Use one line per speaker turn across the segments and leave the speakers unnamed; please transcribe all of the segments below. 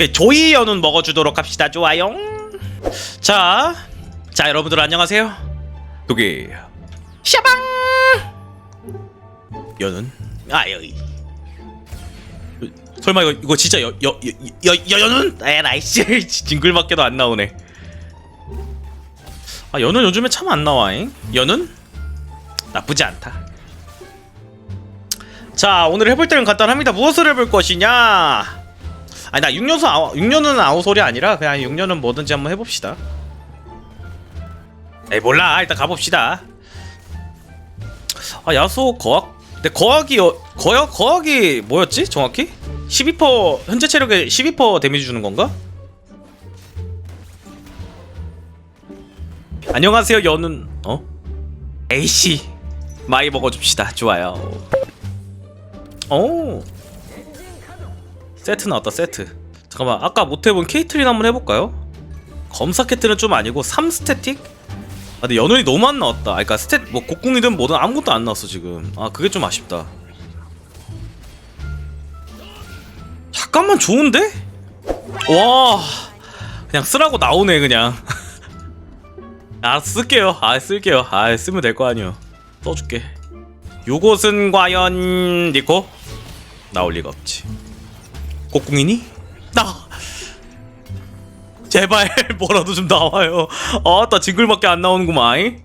오케이 조이 연운 먹어주도록 합시다. 좋아요. 자, 자 여러분들 안녕하세요. 독이 샤방! 연운? 아여이. 설마 이거 이거 진짜 여 여여 연운? 에라이 씨 징글밖에도 안 나오네. 아 연운 요즘에 참 안 나와잉. 연운? 나쁘지 않다. 자 오늘 해볼 때는 간단합니다. 무엇을 해볼 것이냐 아니 나 6년은 아우 6년은 아우 소리 아니라 그냥 6년은 뭐든지 한번 해봅시다. 에이 몰라. 일단 가봅시다. 아 야수 거학 근데 거학이 어, 거학 거학이 뭐였지? 정확히? 12% 현재 체력에 12% 데미지 주는 건가? 안녕하세요 연은 어? 에이씨. 많이 먹어줍시다. 좋아요. 오 세트 나왔다 세트? 잠깐만 아까 못해본 케이틀린 한번 해볼까요? 검사 캐트는 좀 아니고 3스태틱? 아 근데 연원이 너무 안 나왔다. 아 그니까 스탯 뭐 곡궁이든 뭐든 아무것도 안 나왔어 지금. 아 그게 좀 아쉽다. 잠깐만 좋은데? 와 그냥 쓰라고 나오네 그냥. 아 쓸게요. 아 쓸게요. 아 쓰면 될 거 아니요. 써줄게. 요것은 과연 니코? 나올 리가 없지 곡궁이니? 나 제발 뭐라도 좀 나와요 아따 징글밖에 안 나오는구만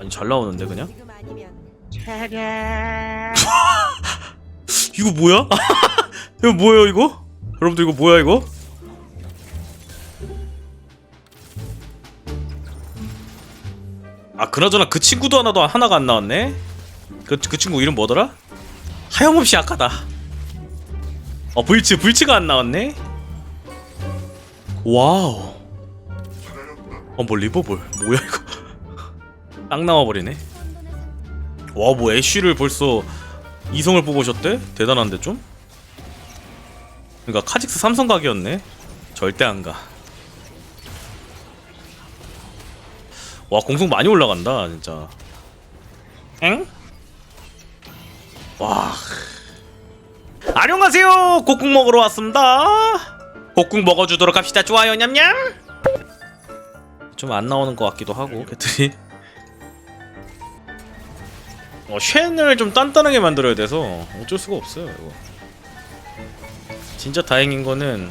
아니 잘 나오는데 그냥?
지금 아니면
이거 뭐야? 이거 뭐예요 이거? 여러분들 이거 뭐야 이거? 아 그나저나 그 친구도 하나도 하나가 안 나왔네. 그, 그 친구 이름 뭐더라? 하염없이 약하다. 어 불치 불치가 안 나왔네. 와우. 어뭐 리버볼 뭐야 이거? 딱 나와버리네. 와뭐 애쉬를 벌써 이성을 뽑으셨대? 대단한데 좀? 그러니까 카직스 삼성 각이었네. 절대 안 가. 와 공속 많이 올라간다 진짜. 엥? 와. 안녕하세요. 곡국 먹으러 왔습니다. 곡국 먹어주도록 합시다. 좋아요 냠냠. 좀 안 나오는 것 같기도 하고 개들이. 어, 쉔을 좀 단단하게 만들어야 돼서 어쩔 수가 없어요 이거 진짜 다행인 거는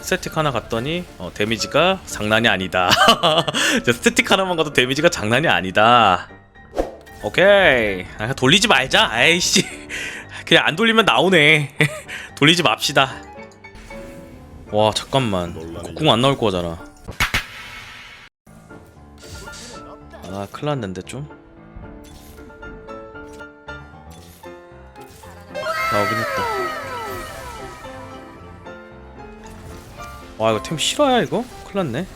스태틱 하나 갔더니 어, 데미지가 장난이 아니다 저 스태틱 하나만 가도 데미지가 장난이 아니다 오케이 아, 돌리지 말자 아이씨 그냥 안 돌리면 나오네 돌리지 맙시다 와 잠깐만 곡궁 안 나올 거잖아 아 큰일 났는데 좀 나오긴 했다. 와 이거 템 실화야 이거? 큰일 났네.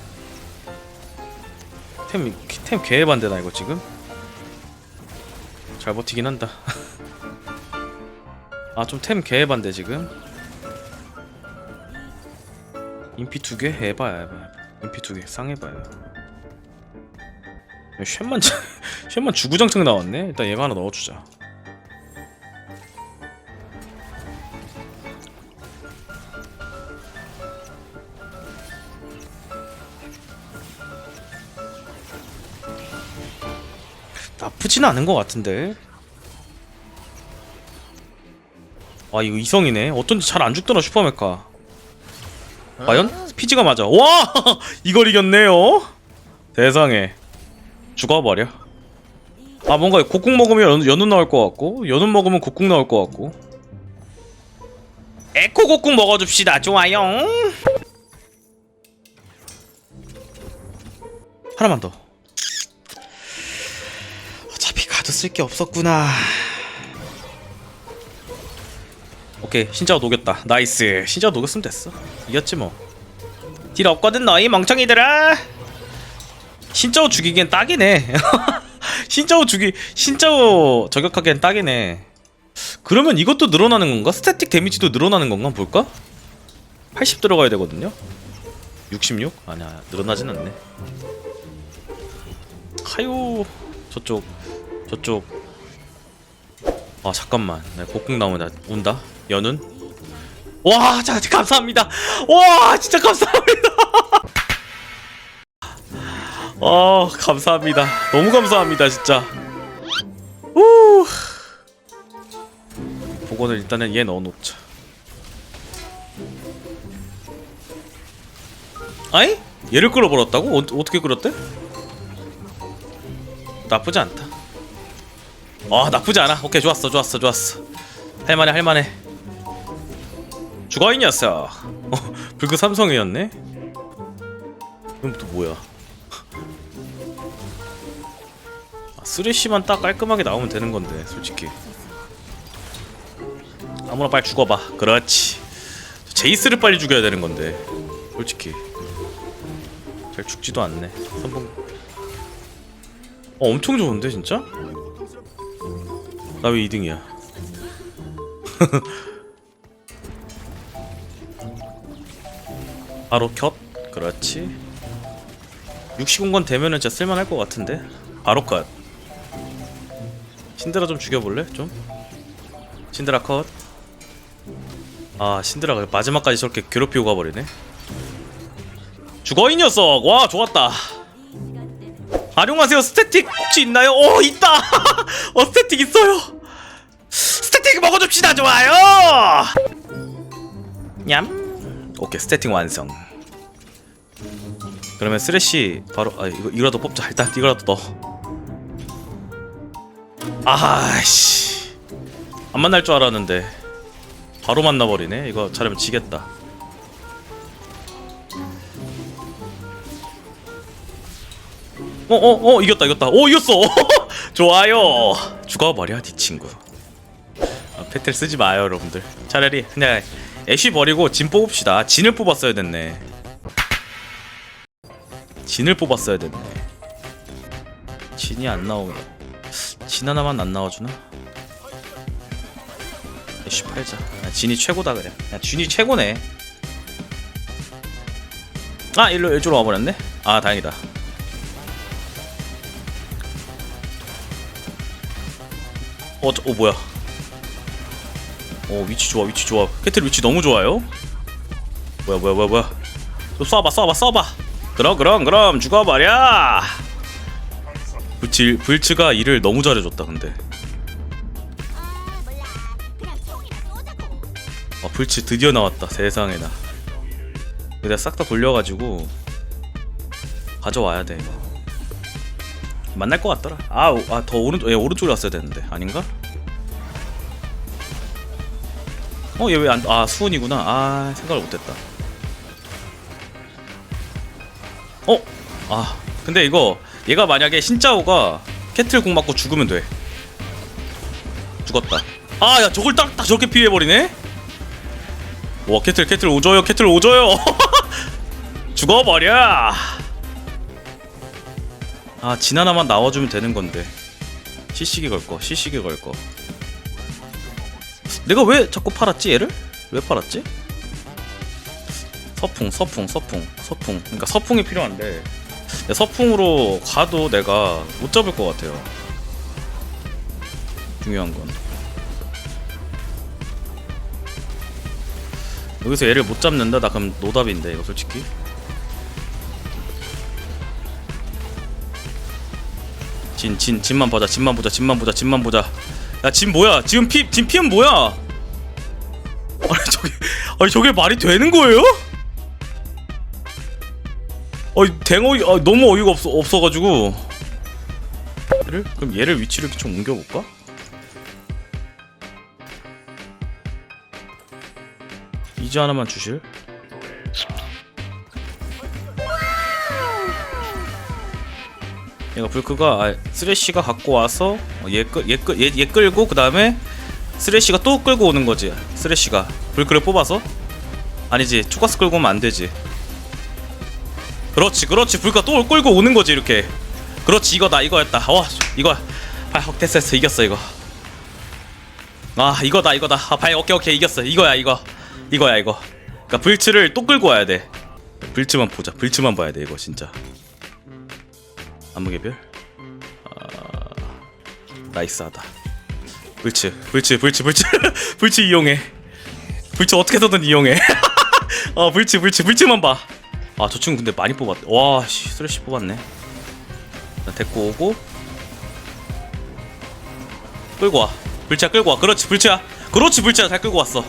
템, 템 개반대다 이거 지금. 잘 버티긴 한다. 아 좀 템 개반대 지금. 인피 두 개 해봐야 해봐. 인피 두 개 쌍해봐요. 쉔만 쉔만 주구장창 나왔네. 일단 얘가 하나 넣어주자. 나쁘진 않은 것 같은데. 아 이거 이성이네. 어쩐지 잘 안 죽더라 슈퍼메카. 과연? 피지가 맞아. 와 이걸 이겼네요. 세상에 죽어버려. 아 뭔가 곡국 먹으면 연, 연운 나올 것 같고 연운 먹으면 곡국 나올 것 같고. 에코 곡국 먹어줍시다. 좋아요. 하나만 더. 어차피 가드 쓸 게 없었구나. 오케이 신짜오 녹였다. 나이스. 신짜오 녹였으면 됐어. 이겼지 뭐. 딜 없거든 너희 멍청이들아. 신짜오 죽이기엔 딱이네. 신짜오 죽이 신짜오 저격하기엔 딱이네. 그러면 이것도 늘어나는 건가? 스태틱 데미지도 늘어나는 건가? 볼까? 80 들어가야 되거든요. 66? 아니야 늘어나진 않네. 하요 저쪽 저쪽 아 잠깐만 나 곡궁 나오면 나 운다 연운 와, 자, 감사합니다. 와, 진짜 감사합니다. 어, 감사합니다. 너무 감사합니다, 진짜. 우. 복원을 일단은 얘 넣어놓자. 아이? 얘를 끌어버렸다고? 어, 어떻게 끌었대? 나쁘지 않다. 아, 나쁘지 않아. 오케이, 좋았어, 좋았어, 좋았어. 할만해, 할만해. 죽어 이 녀석. 어, 불그 삼성이었네. 그럼 또 뭐야? 아, 쓰레쉬만 딱 깔끔하게 나오면 되는 건데, 솔직히. 아무나 빨리 죽어봐. 그렇지. 제이스를 빨리 죽여야 되는 건데, 솔직히. 잘 죽지도 않네. 선봉. 어, 엄청 좋은데 진짜? 나 왜 2등이야? 바로 겹. 그렇지. 60공건 되면은 진짜 쓸만할 것 같은데. 바로 컷. 신드라 좀 죽여볼래? 좀. 신드라 컷. 아 신드라가 마지막까지 저렇게 괴롭히고 가버리네. 죽어 이 녀석. 와 좋았다. 활용하세요 스태틱 혹시 있나요? 오 있다. 어 스태틱 있어요. 스태틱 먹어줍시다 좋아요. 냠. 오케이 스태팅 완성. 그러면 쓰레쉬 바로 아 이거 이거라도 뽑자 일단 이거라도 넣어. 아씨 안 만날 줄 알았는데 바로 만나버리네. 이거 잘하면 지겠다. 어어어 어, 이겼다 이겼다. 오 이겼어. 좋아요. 죽어버려 네 친구. 아, 페텔 쓰지 마요 여러분들. 차라리 그냥 애쉬 버리고 진 뽑읍시다. 진을 뽑았어야 됐네. 진을 뽑았어야 됐네. 진이 안 나오면 진 하나만 안 나와주나? 애쉬 팔자. 야, 진이 최고다 그래. 야, 진이 최고네. 아 일로 이쪽으로 와버렸네. 아 다행이다. 어, 저, 어 뭐야? 어 위치 좋아 위치 좋아. 캐틀 위치 너무 좋아요. 뭐야 뭐야 뭐야 뭐야. 좀 쏴봐 쏴봐 쏴봐. 그럼 그럼 그럼. 죽어버려 불치 불츠가 일을 너무 잘해줬다 근데. 아아 불치 드디어 나왔다 세상에나. 내가 싹 다 돌려가지고 가져와야 돼 이거. 만날 것 같더라. 아더 오른쪽 얘 오른쪽에 왔어야 되는데. 아닌가? 어 얘 왜 안 아 수은이구나. 아 생각을 못했다. 어? 아 근데 이거 얘가 만약에 신짜오가 캐틀 공 맞고 죽으면 돼. 죽었다. 아 야 저걸 딱, 딱 저렇게 피해버리네? 와 캐틀 캐틀 오져요 캐틀 오져요. 죽어버려! 아 진 하나만 나와주면 되는 건데. 시시기 걸 거 시시기 걸 거 내가 왜 자꾸 팔았지 얘를? 왜 팔았지? 서풍 서풍 서풍 서풍 그러니까 서풍이 필요한데 야, 서풍으로 가도 내가 못 잡을 것 같아요 중요한 건 여기서 얘를 못 잡는다? 나 그럼 노답인데 이거 솔직히 진, 진, 진만 보자, 진만 보자, 진만 보자, 진만 보자. 야, 진 뭐야? 지금 피, 진 피은 뭐야? 아니 저게, 말이 되는 거예요? 아니 댕어이, 아, 너무 어이가 없어 없어가지고. 얘를 그럼 얘를 위치를 좀 옮겨볼까? 이제 하나만 주실? 얘가 불크가 아, 쓰레쉬가 갖고 와서 어, 얘, 끌, 얘, 끌, 얘, 얘 끌고 그 다음에 쓰레쉬가 또 끌고 오는 거지. 쓰레쉬가 불크를 뽑아서? 아니지 투가스 끌고 오면 안 되지. 그렇지 그렇지. 불크가 또 끌고 오는 거지 이렇게. 그렇지 이거다 이거였다. 와 이거. 아 됐어 됐어 이겼어 이거. 아 이거다 이거다. 아 발, 오케이 오케이 이겼어. 이거야 이거. 이거야 이거. 그니까 불츠를 또 끌고 와야 돼. 불츠만 보자. 불츠만 봐야 돼 이거 진짜. 안무개별? 아 나이스하다 불츠 불츠 불츠 불츠 불츠 이용해. 불치 어떻게든 이용해. 어 불치 불치 불치만 봐 아 저 친구 근데 많이 뽑았대 와씨 쓰레쉬 뽑았네. 자, 데리고 오고. 끌고 와. 불치야 끌고 와. 그렇지 불치야. 그렇지 불치야. 잘 끌고 왔어.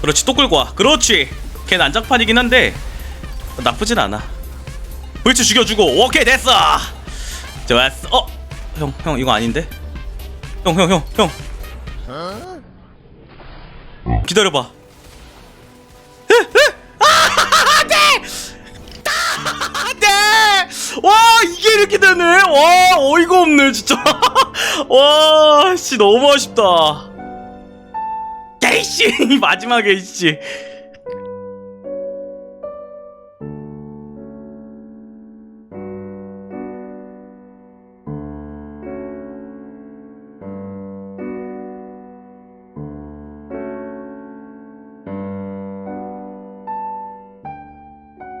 그렇지 또 끌고 와. 그렇지. 걔 난장판이긴 한데 나쁘진 않아. 불치 죽여주고 오케이 됐어. 좋았어. 어? 형 형 이거 아닌데? 형 형 형 형. 기다려봐. 안돼! 와 이게 이렇게 되네? 와 어이가 없네 진짜. 와씨 너무 아쉽다. 야이씨 마지막에 이씨